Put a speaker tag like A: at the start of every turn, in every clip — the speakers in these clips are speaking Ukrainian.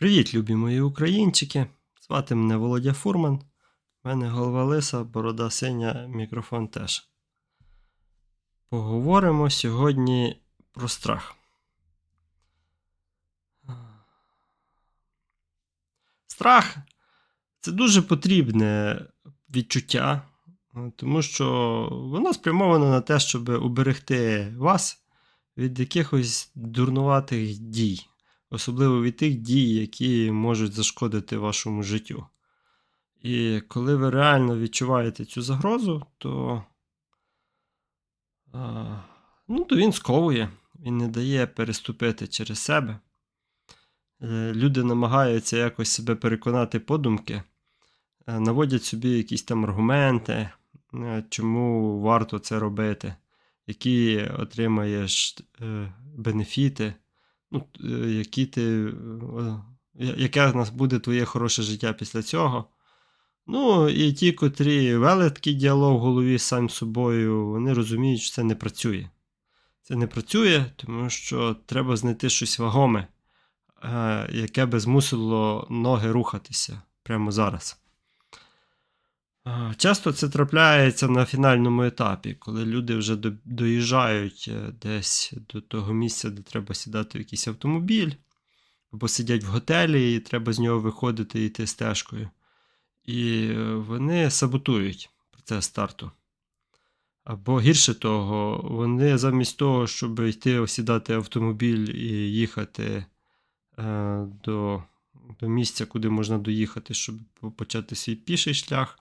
A: Привіт, любі мої українчики. Звати мене Володя Фурман. У мене голова лиса, борода синя, мікрофон теж. Поговоримо сьогодні про страх. Страх це дуже потрібне відчуття, тому що воно спрямовано на те, щоб уберегти вас від якихось дурнуватих дій особливо від тих дій, які можуть зашкодити вашому життю. І коли ви реально відчуваєте цю загрозу, то, ну, то він сковує, він не дає переступити через себе. Е, Люди намагаються якось себе переконати подумки, е, наводять собі якісь там аргументи, е, чому варто це робити, які отримаєш бенефіти які ти, е, яке в нас буде твоє хороше життя після цього. Ну, і ті, котрі вели діалог в голові сам з собою, вони розуміють, що це не працює. Це не працює, тому що треба знайти щось вагоме, е, яке би змусило ноги рухатися прямо зараз. Часто це трапляється на фінальному етапі, коли люди вже доїжджають е, десь до того місця, де треба сідати в якийсь автомобіль, або сидять в готелі, і треба з нього виходити і йти стежкою. І е, вони саботують процес старту. Або гірше того, вони замість того, щоб йти сідати в автомобіль і їхати е, до, до місця, куди можна доїхати, щоб почати свій піший шлях,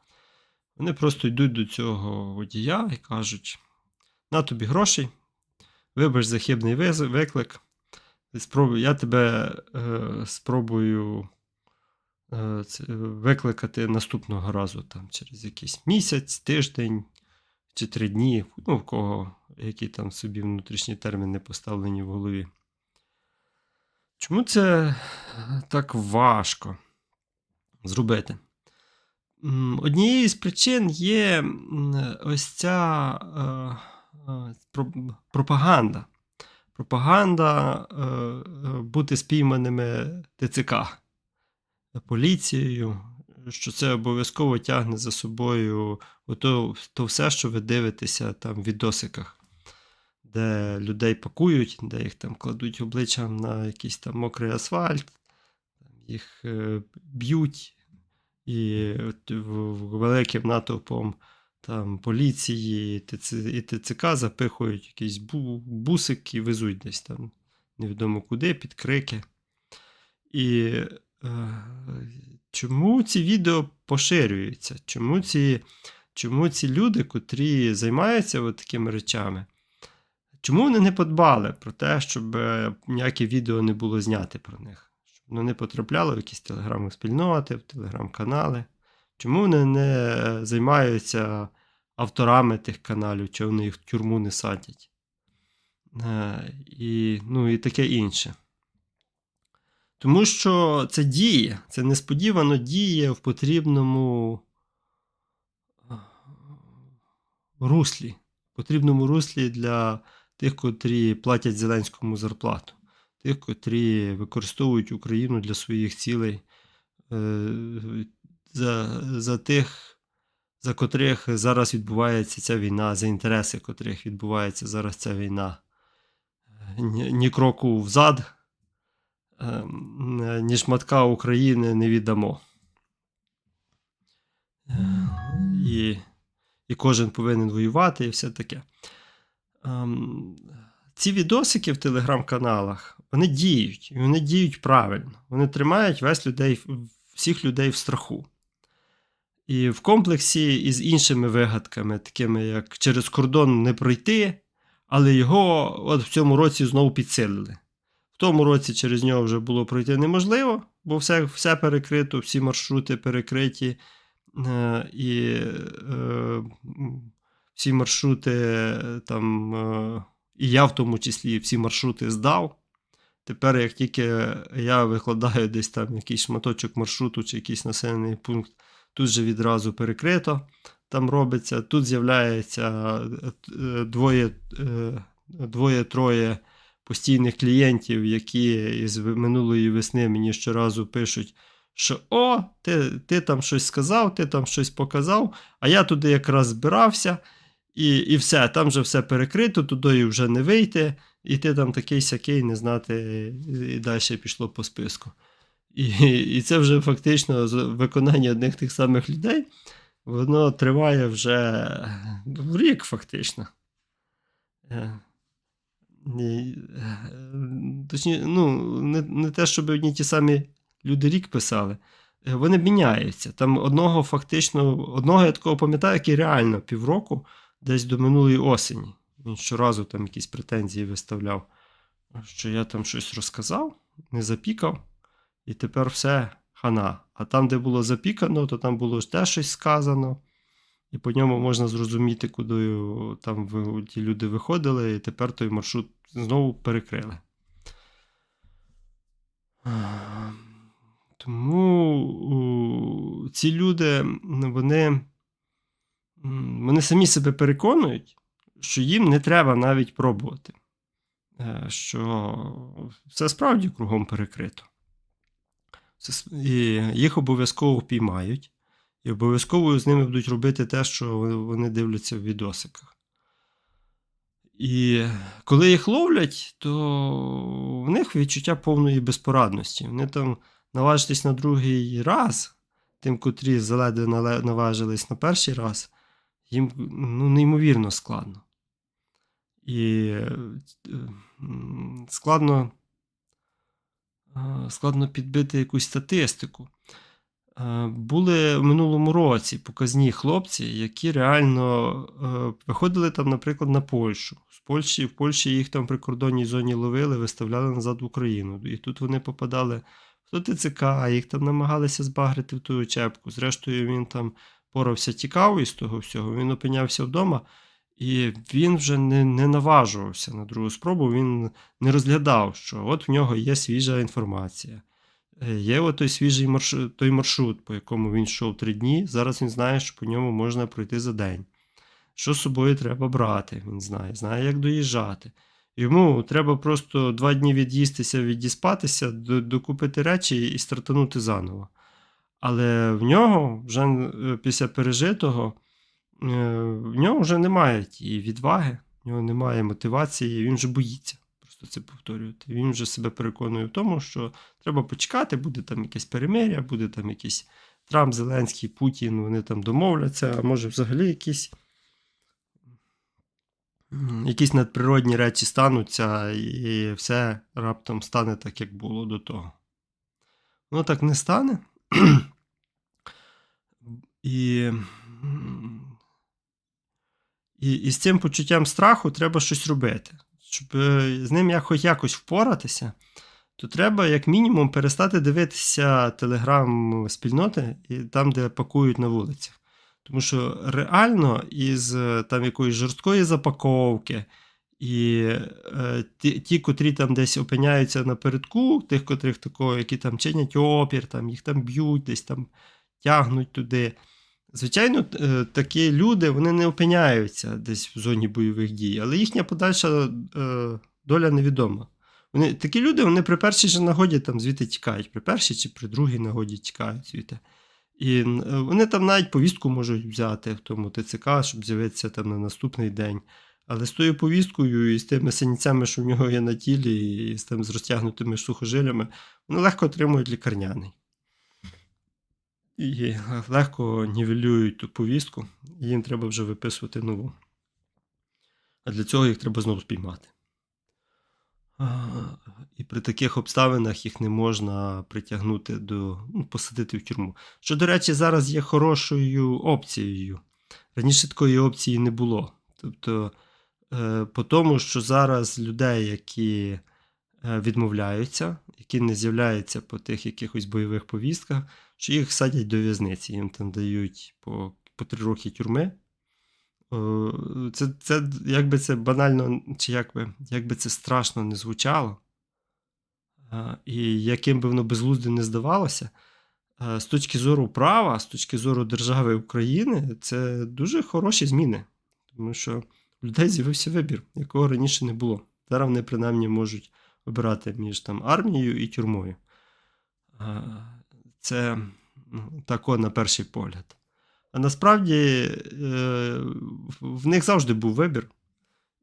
A: вони просто йдуть до цього водія і кажуть: на тобі грошей, вибач захибний виклик. Спробуй, я тебе е, спробую е, викликати наступного разу, там, через якийсь місяць, тиждень чи три дні, ну, в кого які там собі внутрішні терміни поставлені в голові. Чому це так важко зробити? Однією з причин є ось ця е, е, про- пропаганда. Пропаганда е, бути спійманими ТЦК поліцією, що це обов'язково тягне за собою ото, то все, що ви дивитеся там в відосиках, де людей пакують, де їх там кладуть обличчям на якийсь там мокрий асфальт, їх б'ють і великим натовпом там поліції і ТЦК запихують якийсь бу, бусик і везуть десь там невідомо куди, під крики. І е, чому ці відео поширюються? Чому ці, чому ці люди, котрі займаються от такими речами, чому вони не подбали про те, щоб е, ніяке відео не було зняте про них? Щоб воно не потрапляло в якісь телеграм-спільноти, в телеграм-канали? Чому вони не займаються авторами тих каналів, чи вони їх в тюрму не садять? Е, І, ну, і таке інше. Тому що це діє, це несподівано діє в потрібному е, руслі. В потрібному руслі для тих, котрі платять Зеленському зарплату, тих, котрі використовують Україну для своїх цілей, е, за, за тих, за котрих зараз відбувається ця війна, за інтереси котрих відбувається зараз ця війна. Ні, ні кроку взад, ем, ні шматка України не віддамо. Е, І, і кожен повинен воювати, і все таке. Ем, Ці відосики в телеграм-каналах вони діють, і вони діють правильно. Вони тримають весь людей, всіх людей в страху. І в комплексі із іншими вигадками, такими як через кордон не пройти, але його от в цьому році знову підсилили. В тому році через нього вже було пройти неможливо, бо все, все перекрито, всі маршрути перекриті, е, і е, всі маршрути е, там, е, і я в тому числі всі маршрути здав. Тепер, як тільки я викладаю десь там якийсь шматочок маршруту чи якийсь населений пункт, тут же відразу перекрито там робиться. Тут з'являється е, двоє, е, двоє-троє постійних клієнтів, які з минулої весни мені щоразу пишуть, що о, ти, ти там щось сказав, ти там щось показав, а я туди якраз збирався, і, і все, там вже все перекрито, туди вже не вийти, і ти там такий сякий не знати, і далі пішло по списку. І, і це вже фактично виконання одних тих самих людей, воно триває вже рік, фактично. Е, е, Точні, ну, не, не те, щоб одні ті самі люди рік писали. Е, Вони міняються. Там одного фактично, одного я такого пам'ятаю, який реально півроку, десь до минулої осені. Він щоразу там якісь претензії виставляв, що я там щось розказав, не запікав, і тепер все хана. А там, де було запікано, то там було ж теж щось сказано. І по ньому можна зрозуміти, куди там ті люди виходили, і тепер той маршрут знову перекрили. Тому ці люди, вони, вони самі себе переконують, що їм не треба навіть пробувати. Е, Що все справді кругом перекрито. І їх обов'язково впіймають, і обов'язково з ними будуть робити те, що вони дивляться в відосиках. І коли їх ловлять, то в них відчуття повної безпорадності. Вони там наважитись на другий раз, тим, котрі заледве наважились на перший раз, їм ну, неймовірно складно. І е, складно, складно підбити якусь статистику. Були в минулому році показні хлопці, які реально е, виходили там, наприклад, на Польщу. З Польщі, в Польщі їх там в прикордонній зоні ловили, виставляли назад в Україну. І тут вони попадали в ТЦК, їх там намагалися збагрити в ту очепку. Зрештою, він там порався, тікав із того всього, він опинявся вдома, і він вже не, не наважувався на другу спробу. Він не розглядав, що от в нього є свіжа інформація. Е, Є от той свіжий маршрут, той маршрут, по якому він йшов три дні. Зараз він знає, що по ньому можна пройти за день. Що з собою треба брати, він знає, знає, як доїжджати. Йому треба просто два дні від'їстися, відіспатися, докупити речі і стартанути заново. Але в нього вже е, після пережитого в нього вже немає тієї відваги, в нього немає мотивації, він вже боїться просто це повторювати. Він вже себе переконує в тому, що треба почекати, буде там якесь перемиря, буде там якийсь Трамп, Зеленський, Путін, вони там домовляться, а може взагалі якісь. Якісь надприродні речі стануться, і все раптом стане так, як було до того. Воно так не стане. І, і, і з цим почуттям страху треба щось робити. Щоб е, з ним як, хоч якось впоратися, то треба, як мінімум, перестати дивитися телеграм-спільноти і там, де пакують на вулицях. Тому що реально із е, там якоїсь жорсткої запаковки, і е, ті, ті, котрі там десь опиняються напередку, тих, котрих такого, які там чинять опір, там, їх там б'ють, десь там тягнуть туди. Звичайно, е, такі люди вони не опиняються десь в зоні бойових дій, але їхня подальша е, доля невідома. Вони, такі люди вони при першій же нагоді там звідти тікають, при першій чи при другій нагоді тікають звідти. І е, вони там навіть повістку можуть взяти в тому ТЦК, щоб з'явитися там на наступний день. Але з тою повісткою і з тими синіцями, що в нього є на тілі, і з тим з розтягнутими сухожиллями, вони легко отримують лікарняний. І легко нівелюють ту повістку, їм треба вже виписувати нову. А для цього їх треба знову спіймати. І при таких обставинах їх не можна притягнути до ну, посадити в тюрму. Що, до речі, зараз є хорошою опцією. Раніше такої опції не було. Тобто, е, по тому, що зараз людей, які відмовляються, які не з'являються по тих якихось бойових повістках, що їх садять до в'язниці, їм там дають по, по три роки тюрми. Е, Це, це якби це банально, чи якби, якби це страшно не звучало, е, і яким би воно безглуздо не здавалося, е, з точки зору права, з точки зору держави України, це дуже хороші зміни. Тому що в людей з'явився вибір, якого раніше не було. Зараз вони принаймні можуть обирати між там, армією і тюрмою. Це ну, тако на перший погляд. А насправді е, в них завжди був вибір.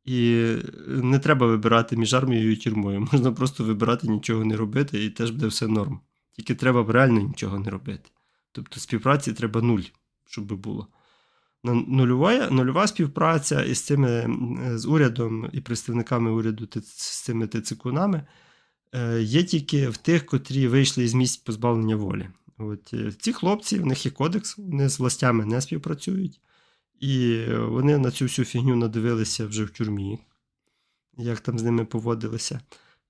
A: І не треба вибирати між армією і тюрмою. Можна просто вибирати нічого не робити, і теж буде все норм. Тільки треба реально нічого не робити. Тобто співпраці треба нуль, щоб було. Нульова, нульова співпраця із цими з урядом і представниками уряду з цими ТЦКунами е, є тільки в тих, котрі вийшли із місць позбавлення волі. От е, ці хлопці, в них є кодекс, вони з властями не співпрацюють. І вони на цю всю фігню надивилися вже в тюрмі, як там з ними поводилися.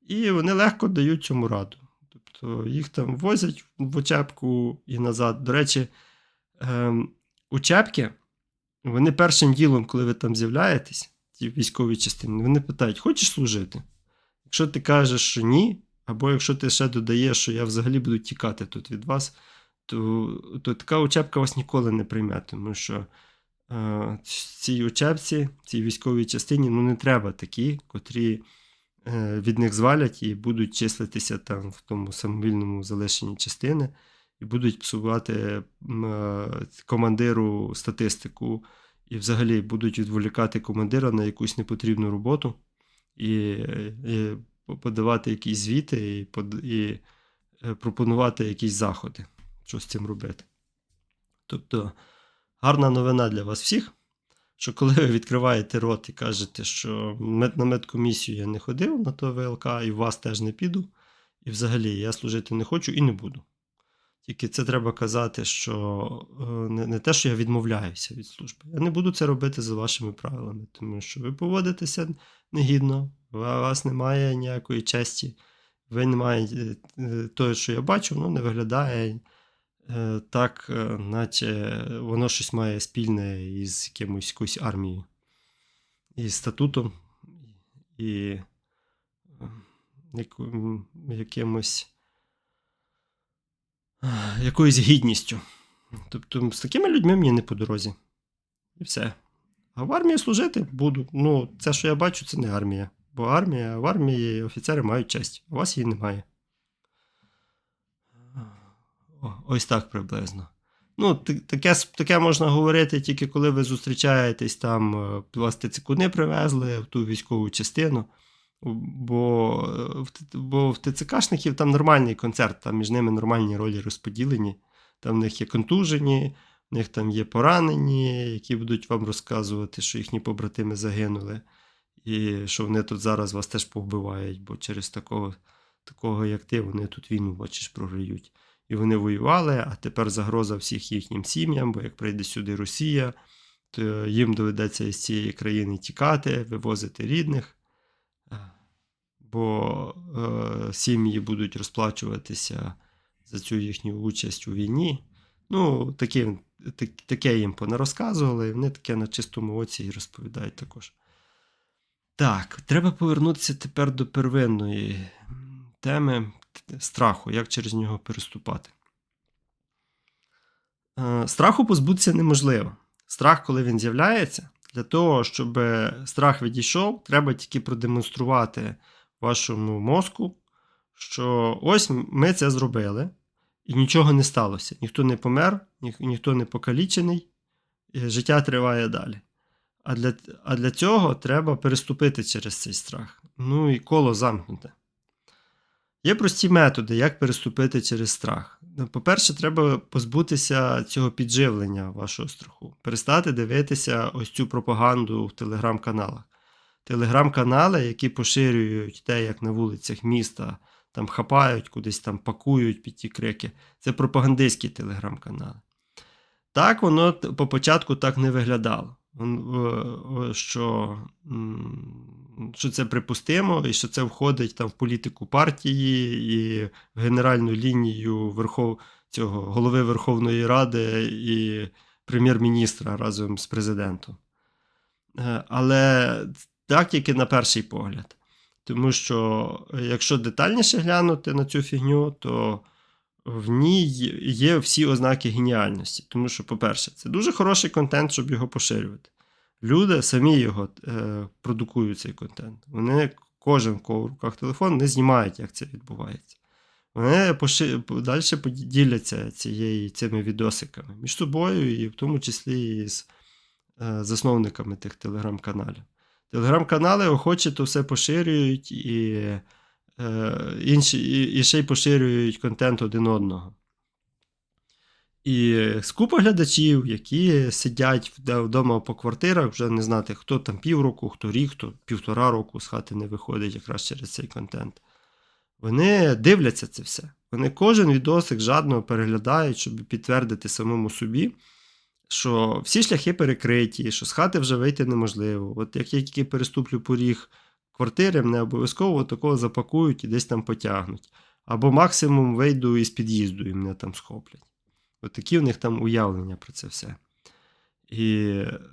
A: І вони легко дають цьому раду. Тобто їх там возять в учебку і назад. До речі, ем, учебки, вони першим ділом, коли ви там з'являєтесь, ті військові частини, вони питають: хочеш служити? Якщо ти кажеш, що ні, або якщо ти ще додаєш, що я взагалі буду тікати тут від вас, то, то така учебка вас ніколи не прийме, тому що е, цій учебці, цій військовій частині, ну не треба такі, котрі е, від них звалять і будуть числитися там в тому самовільному залишенні частини, і будуть псувати е, командиру статистику, і взагалі будуть відволікати командира на якусь непотрібну роботу і, і подавати якісь звіти, і, і е, пропонувати якісь заходи, що з цим робити. Тобто, гарна новина для вас всіх, що коли ви відкриваєте рот і кажете, що на медкомісію я не ходив на то ВЛК, і в вас теж не піду, і взагалі я служити не хочу і не буду. Тільки це треба казати, що е, не, не те, що я відмовляюся від служби. Я не буду це робити за вашими правилами, тому що ви поводитеся негідно, у вас немає ніякої честі, ви не маєте е, того, що я бачу, воно не виглядає е, так, наче воно щось має спільне із якимось, якоюсь армією, із статутом, і якимось якоюсь гідністю. Тобто з такими людьми мені не по дорозі. І все. А в армії служити буду. Ну, це, що я бачу, це не армія. Бо армія, в армії офіцери мають честь, у вас її немає. Ось так приблизно. Ну, таке, таке можна говорити тільки коли ви зустрічаєтесь там, е, вас ТЦКуни привезли в ту військову частину. Бо, е, бо в ТЦКшників там нормальний концерт, там між ними нормальні ролі розподілені. Там в них є контужені, в них там є поранені, які будуть вам розказувати, що їхні побратими загинули, і що вони тут зараз вас теж повбивають, бо через такого, такого як ти, вони тут війну, бачиш, програють. І вони воювали, а тепер загроза всіх їхнім сім'ям, бо як прийде сюди Росія, то їм доведеться із цієї країни тікати, вивозити рідних, бо е, сім'ї будуть розплачуватися за цю їхню участь у війні. Ну, таке, так, таке їм понарозказували, і вони таке на чистому оці і розповідають також. Так, треба повернутися тепер до первинної теми страху, як через нього переступати. Е, Страху позбутися неможливо. Страх, коли він з'являється, для того, щоб страх відійшов, треба тільки продемонструвати вашому мозку, що ось ми це зробили, і нічого не сталося. Ніхто не помер, ні, ніхто не покалічений, життя триває далі. А для, а для цього треба переступити через цей страх. Ну і коло замкнуте. Є прості методи, як переступити через страх. Ну, По-перше, треба позбутися цього підживлення вашого страху, перестати дивитися ось цю пропаганду в телеграм-каналах. Телеграм-канали, які поширюють те, як на вулицях міста там хапають, кудись там пакують під ті крики. Це пропагандистські телеграм-канали. Так воно по початку так не виглядало. Е, Що, що це припустимо, і що це входить там в політику партії і в генеральну лінію Верхов... цього, голови Верховної Ради і прем'єр-міністра разом з президентом. Е, Але так тільки на перший погляд. Тому що, е, якщо детальніше глянути на цю фігню, то в ній є всі ознаки геніальності. Тому що, по-перше, це дуже хороший контент, щоб його поширювати. Люди самі його е, продукують цей контент. Вони кожен, кого в руках телефон, не знімають, як це відбувається. Вони поши... далі поділяться цією, цими відосиками між собою, і в тому числі і з е, засновниками тих телеграм-каналів. Телеграм-канали охоче то все поширюють і, е, інші, і, і ще й поширюють контент один одного. І скупа глядачів, які сидять вдома по квартирах, вже не знати, хто там півроку, хто рік, хто півтора року з хати не виходить якраз через цей контент. Вони дивляться це все. Вони кожен відосик жадно переглядають, щоб підтвердити самому собі, що всі шляхи перекриті, що з хати вже вийти неможливо. От як я тільки переступлю поріг квартири, мене обов'язково такого запакують і десь там потягнуть. Або максимум вийду із під'їзду і мене там схоплять. От такі в них там уявлення про це все. І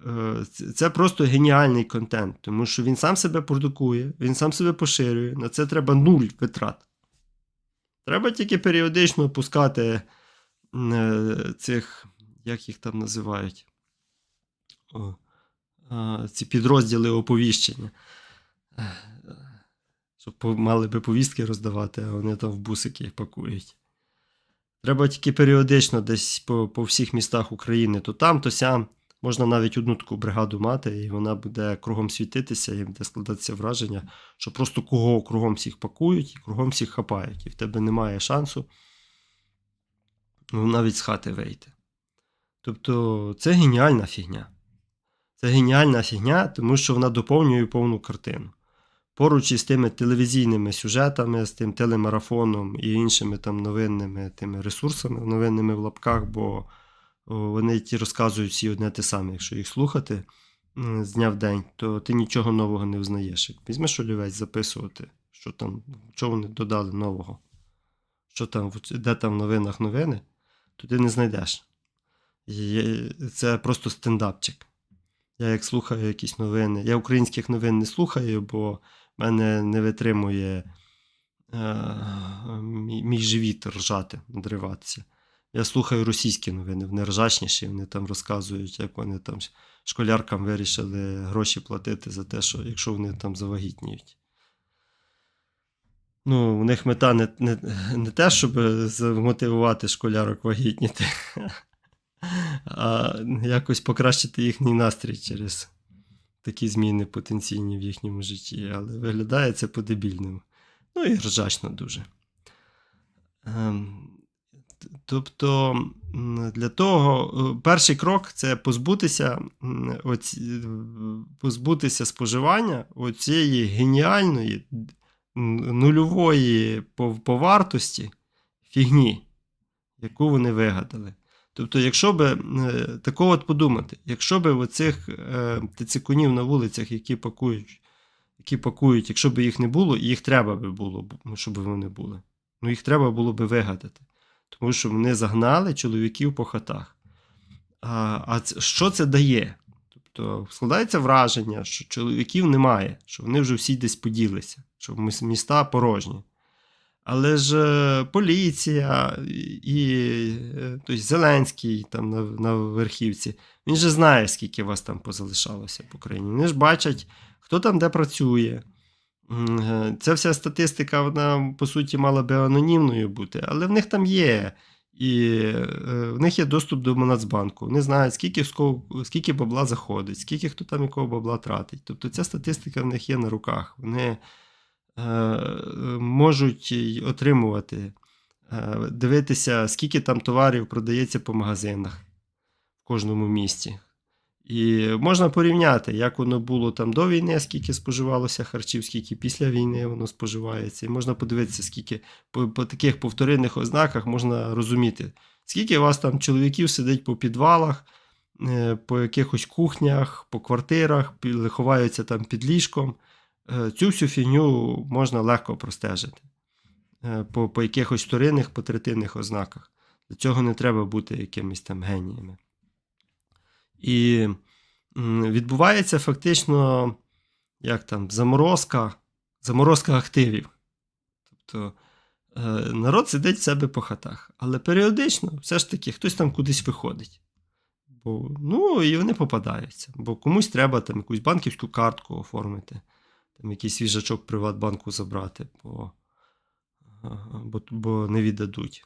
A: е, це- просто геніальний контент, тому що він сам себе продукує, він сам себе поширює. На це треба нуль витрат. Треба тільки періодично пускати е, цих, як їх там називають, ці підрозділи оповіщення. Щоб мали би повістки роздавати, а вони там в бусики пакують. Треба тільки періодично десь по, по всіх містах України, то там, то сям. Можна навіть одну таку бригаду мати, і вона буде кругом світитися, і буде складатися враження, що просто кого кругом всіх пакують і кругом всіх хапають. І в тебе немає шансу ну, навіть з хати вийти. Тобто це геніальна фігня. Це геніальна фігня, тому що вона доповнює повну картину. Поруч із тими телевізійними сюжетами, з тим телемарафоном і іншими там новинними тими ресурсами, новинними в лапках, бо вони ті розказують всі одне те саме. Якщо їх слухати з дня в день, то ти нічого нового не взнаєш. Як Візьмеш олівець записувати, що там, що вони додали нового, що там, де там в новинах новини, то ти не знайдеш. Це просто стендапчик. Я як слухаю якісь новини. Я українських новин не слухаю, бо мене не витримує е, мій, мій живіт ржати, надриватися. Я слухаю російські новини, вони ржачніші, вони там розказують, як вони там школяркам вирішили гроші платити за те, що якщо вони там завагітніють. Ну, у них мета не, не, не те, щоб змотивувати школярок вагітніти, а якось покращити їхній настрій через такі зміни потенційні в їхньому житті. Але виглядає це по-дебільному. Ну і ржачно дуже. Ем, Тобто, для того, е, перший крок це позбутися, оці, е, позбутися споживання оцієї геніальної нульової по, по вартості фігні, яку вони вигадали. Тобто, якщо би е, такого от подумати, якщо би оцих е, тицикунів на вулицях, які пакують, які пакують, якщо б їх не було, їх треба би було, ну, щоб вони були. Ну, їх треба було би вигадати. Тому що вони загнали чоловіків по хатах. А, а що це дає? Тобто складається враження, що чоловіків немає, що вони вже всі десь поділися, що міста порожні. Але ж е, поліція і тобто Зеленський там на, на верхівці, він же знає, скільки вас там позалишалося по країні. Вони ж бачать, хто там де працює. Е, Ця вся статистика, вона по суті мала би анонімною бути, але в них там є. І в них є доступ до Нацбанку. Вони знають, скільки, скільки бабла заходить, скільки хто там якого бабла тратить. Тобто ця статистика в них є на руках. Вони можуть отримувати, е, дивитися, скільки там товарів продається по магазинах в кожному місті. І можна порівняти, як воно було там до війни, скільки споживалося харчів, скільки після війни воно споживається. І можна подивитися, скільки по, по таких повторинних ознаках можна розуміти, скільки у вас там чоловіків сидить по підвалах, е, по якихось кухнях, по квартирах, ховаються там під ліжком. Е, Цю всю фігню можна легко простежити е, по, по якихось вторинних, по третинних ознаках. Для цього не треба бути якимись там геніями. І відбувається фактично як там, заморозка, заморозка активів. Тобто е, народ сидить в себе по хатах, але періодично все ж таки хтось там кудись виходить. Бо, ну, і вони попадаються. Бо комусь треба там якусь банківську картку оформити. Там якийсь свіжачок Приватбанку забрати, бо, бо, бо не віддадуть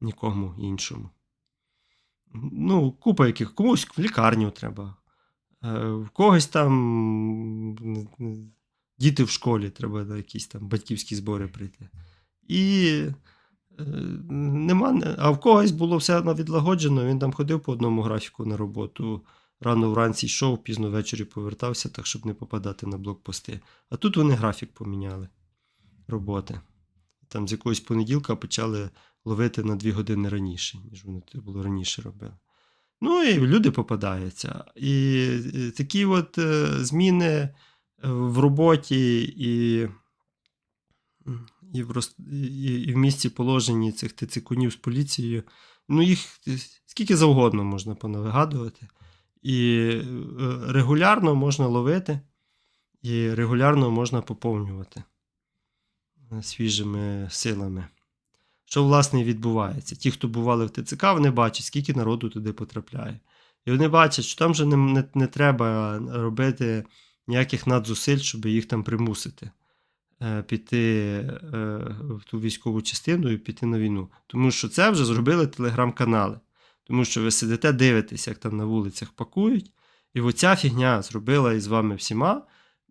A: нікому іншому. Ну, купа яких комусь в лікарню треба. Е, В когось там діти в школі, треба на якісь там батьківські збори прийти. І е, нема, а в когось було все відлагоджено, він там ходив по одному графіку на роботу. Рано вранці йшов, пізно ввечері повертався, так щоб не попадати на блокпости. А тут вони графік поміняли роботи. Там з якогось понеділка почали ловити на дві години раніше, ніж вони це було раніше робили. Ну і люди попадаються. І такі от е, зміни е, в роботі і, і, в, роз- і в місці положенні цих тицикунів з поліцією. Ну, їх е, скільки завгодно можна понавигадувати. І е, регулярно можна ловити, і регулярно можна поповнювати е, свіжими силами. Що, власне, відбувається. Ті, хто бували в ТЦК, вони бачать, скільки народу туди потрапляє. І вони бачать, що там вже не, не, не треба робити ніяких надзусиль, щоб їх там примусити е, піти е, в ту військову частину і піти на війну. Тому що це вже зробили телеграм-канали. Тому що ви сидите, дивитесь, як там на вулицях пакують. І оця фігня зробила із вами всіма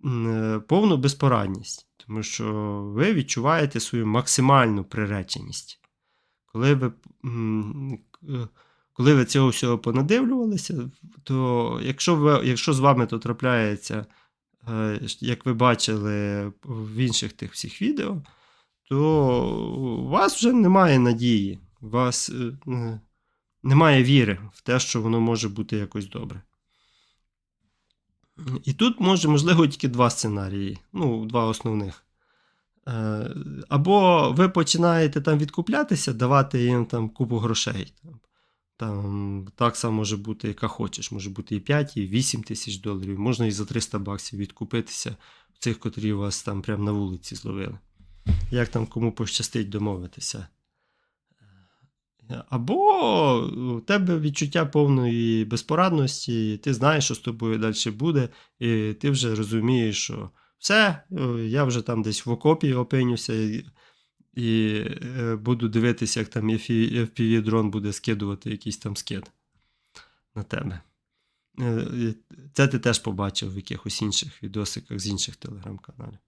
A: е, повну безпорадність. Тому що ви відчуваєте свою максимальну приреченість. Коли ви, е, коли ви цього всього понадивлювалися, то якщо, ви, якщо з вами то трапляється, е, як ви бачили в інших тих всіх відео, то у вас вже немає надії, у вас немає віри в те, що воно може бути якось добре. І тут може, можливо, тільки два сценарії, ну, два основних. Е, Або ви починаєте там відкуплятися, давати їм там купу грошей. Там, там такса може бути, яка хочеш, може бути і 5, і 8 тисяч доларів, можна і за 300 баксів відкупитися в цих, котрі вас там прямо на вулиці зловили. Як там кому пощастить домовитися. Або у тебе відчуття повної безпорадності, і ти знаєш, що з тобою далі буде, і ти вже розумієш, що все, я вже там десь в окопі опинюся і, і е, буду дивитися, як там FPV-дрон буде скидувати якийсь там скид на тебе. Е, Це ти теж побачив в якихось інших відосиках з інших телеграм-каналів.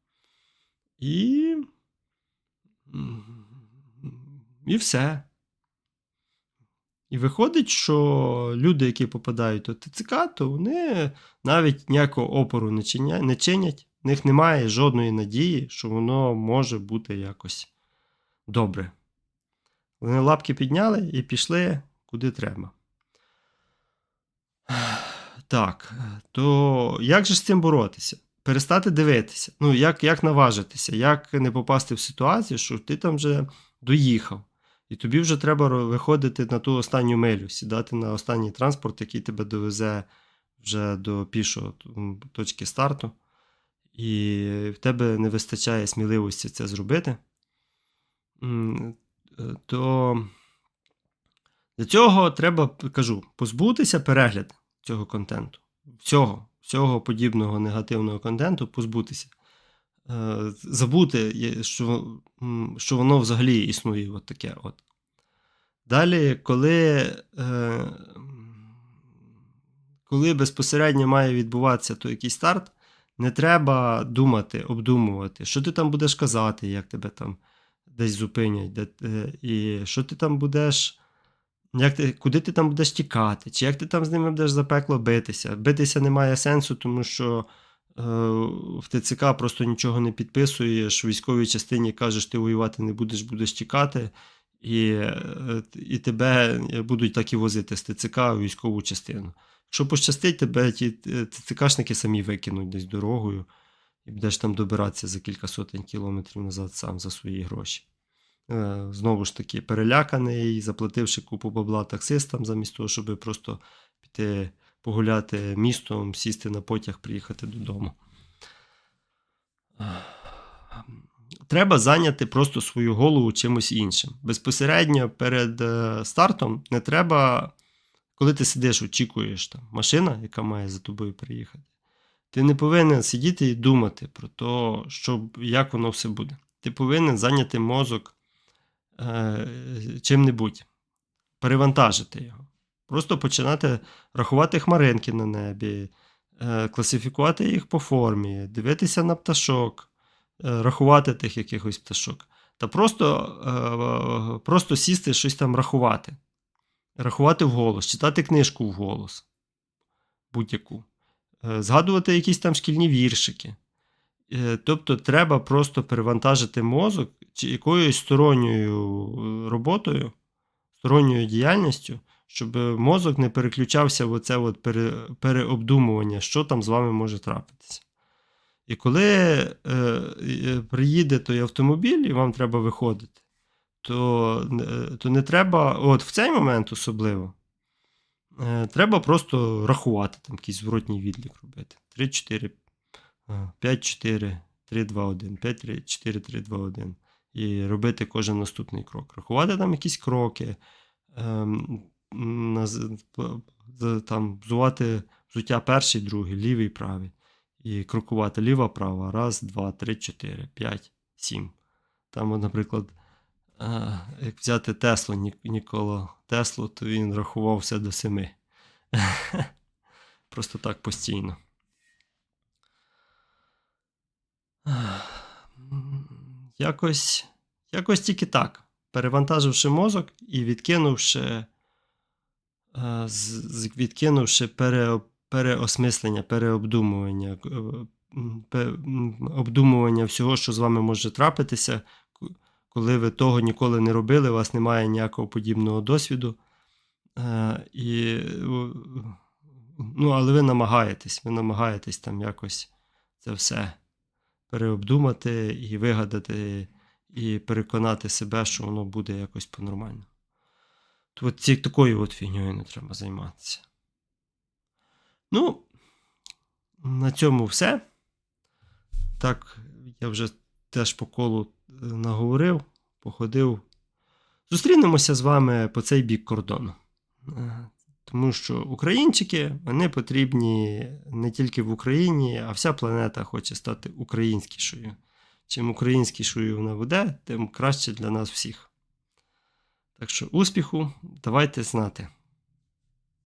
A: І. І все. І виходить, що люди, які попадають до ТЦК, то вони навіть ніякого опору не чинять, не чинять. В них немає жодної надії, що воно може бути якось добре. Вони лапки підняли і пішли куди треба. Так, то як же з цим боротися? Перестати дивитися. Ну, як, як наважитися, як не попасти в ситуацію, що ти там вже доїхав. І тобі вже треба виходити на ту останню милю, сідати на останній транспорт, який тебе довезе вже до пішого точки старту. І в тебе не вистачає сміливості це зробити. Е, То для цього треба, кажу, позбутися перегляд цього контенту. Всього, всього подібного негативного контенту позбутися. Е, Забути, що, що воно взагалі існує от таке. От. Далі, коли, е, коли безпосередньо має відбуватися той якийсь старт, не треба думати, обдумувати, що ти там будеш казати, як тебе там десь зупинять, де, е, і що ти там будеш, як ти, куди ти там будеш тікати, чи як ти там з ними будеш за пекло битися. Битися немає сенсу, тому що в ТЦК просто нічого не підписуєш, в військовій частині кажеш, ти воювати не будеш, будеш тікати, і, е, і тебе будуть так і возити з ТЦК у військову частину. Якщо пощастить, тебе ті е, ТЦКшники самі викинуть десь дорогою, і будеш там добиратися за кілька сотень кілометрів назад сам за свої гроші. Е, Знову ж таки, переляканий, заплативши купу бабла таксистам, замість того, щоб просто піти погуляти містом, сісти на потяг, приїхати додому. Треба зайняти просто свою голову чимось іншим. Безпосередньо перед е, стартом не треба, коли ти сидиш, очікуєш там машина, яка має за тобою приїхати. Ти не повинен сидіти і думати про те, як воно все буде. Ти повинен зайняти мозок е, чим-небудь, перевантажити його. Просто починати рахувати хмаринки на небі, е, класифікувати їх по формі, дивитися на пташок, е, рахувати тих якихось пташок. Та просто, е, просто сісти щось там рахувати. Рахувати вголос, читати книжку вголос. Будь-яку. Згадувати якісь там шкільні віршики. Тобто треба просто перевантажити мозок чи якоюсь сторонньою роботою, сторонньою діяльністю, щоб мозок не переключався в оце от пере, переобдумування, що там з вами може трапитися. І коли е, е, приїде той автомобіль, і вам треба виходити, то, е, то не треба, от в цей момент особливо, е, треба просто рахувати, там якийсь зворотній відлік робити. 3, 4, 5, 4, 3, 2, 1, 5, 3, 4, 3, 2, 1. І робити кожен наступний крок. Рахувати там якісь кроки, ем, там, взувати взуття перший, другий, лівий, правий. І крокувати ліва, права. Раз, два, три, чотири, п'ять, сім. Там, наприклад, е, як взяти Теслу, Нік- Нікола Теслу, то він рахував все до семи. Просто так постійно. Якось, якось тільки так. Перевантаживши мозок і відкинувши, відкинувши пере, переосмислення, переобдумування, е, обдумування всього, що з вами може трапитися, коли ви того ніколи не робили, у вас немає ніякого подібного досвіду. Е, І, е, ну, але ви намагаєтесь, ви намагаєтесь там якось це все переобдумати і вигадати, і переконати себе, що воно буде якось по-нормально. От ці, такою от фігньою не треба займатися. Ну, на цьому все. Так, я вже теж по колу е, наговорив, походив. Зустрінемося з вами по цей бік кордону. Е, Тому що українчики вони потрібні не тільки в Україні, а вся планета хоче стати українськішою. Чим українськішою вона буде, тим краще для нас всіх. Так що успіху, давайте знати.